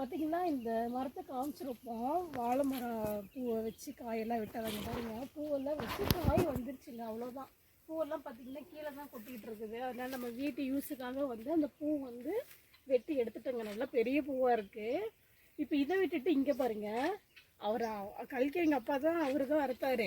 பார்த்தீங்கன்னா இந்த மரத்தை காமிச்சிருப்போம். வாழை மரம் பூவை வச்சு காயெல்லாம் விட்டாங்க பாருங்க. பூவெல்லாம் வச்சு காய் வந்துருச்சுங்க அவ்வளோதான் பூவெல்லாம் பார்த்தீங்கன்னா கீழே தான் கொட்டிகிட்டு இருக்குது. அதனால் நம்ம வீட்டு யூஸுக்காக வந்து அந்த பூ வந்து வெட்டி எடுத்துட்டோங்க. நல்லா பெரிய பூவாக இருக்குது இப்போ இதை விட்டுட்டு இங்கே பாருங்கள் அவர் கல்கி எங்கள் அப்பா தான் அவரு தான் அறுத்தார்.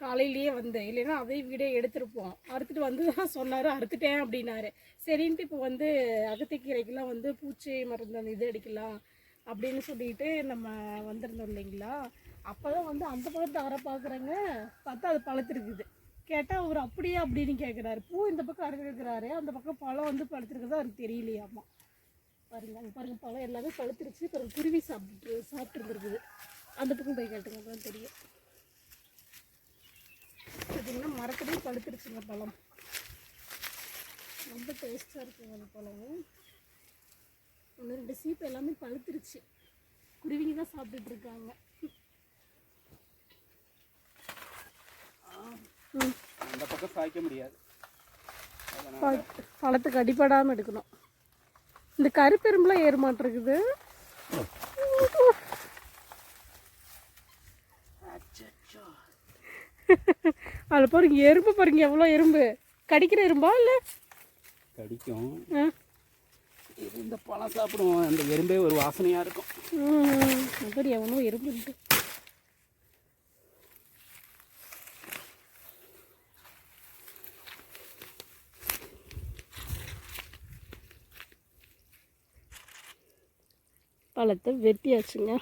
காலையிலேயே வந்து. இல்லைன்னா அதே வீடே எடுத்திருப்போம். அறுத்துட்டு வந்து தான் சொன்னார். அறுத்துட்டேன் அப்படின்னாரு. சரின்ட்டு இப்போ வந்து அகத்திக்கீரைக்கெல்லாம் வந்து பூச்சி மருந்து அந்த இது அடிக்கலாம். அப்படின்னு சொல்லிட்டு நம்ம வந்திருந்தோம் இல்லைங்களா? அப்போ தான் வந்து அந்த பக்கத்து அரை பார்க்குறேங்க பார்த்தா அது பழுத்திருக்குது. கேட்டால் அவர் அப்படியே அப்படின்னு கேட்குறாரு பூ இந்த பக்கம் அறுக்கிறாரு அந்த பக்கம் பழம் வந்து பழுத்திருக்குது அவருக்கு தெரியலையாமா? பாருங்க அங்கே பாருங்க பழம் எல்லாமே பழுத்துருச்சு. பிறகு குருவி சாப்பிட்டு சாப்பிட்டுருந்துருக்குது. அந்த பக்கம் போய் கேட்டுங்க தான் தெரியும். பார்த்தீங்கன்னா மரத்துலேயும் பழுத்துருச்சுங்க பழம். ரொம்ப டேஸ்ட்டாக இருக்குங்க அந்த பழம். ஒன்று ரெண்டு சீப்பு எல்லாமே பழுத்துருச்சு. குருவிங்க தான் சாப்பிட்டுட்டு இருக்காங்க அந்த பக்கம் சாய்க்க முடியாது. பழத்துக்கு அடிபடாமல் எடுக்கணும். இந்த கருப்பெரும்புலாம் ஏற மாட்டிருக்குது அச்சச்சோ. அதில் பாருங்க எறும்பு பாருங்க எவ்வளோ எறும்பு. கடிக்கிற எறும்பா இல்லை? கடிக்கும். ஆ? இந்த பழம் சாப்பிடுவோம். அந்த எறும்பே ஒரு வாசனையாக இருக்கும். அப்படி அதான் எவனோ எறும்பு இருக்கு. பழத்தை வெட்டியாச்சுங்க.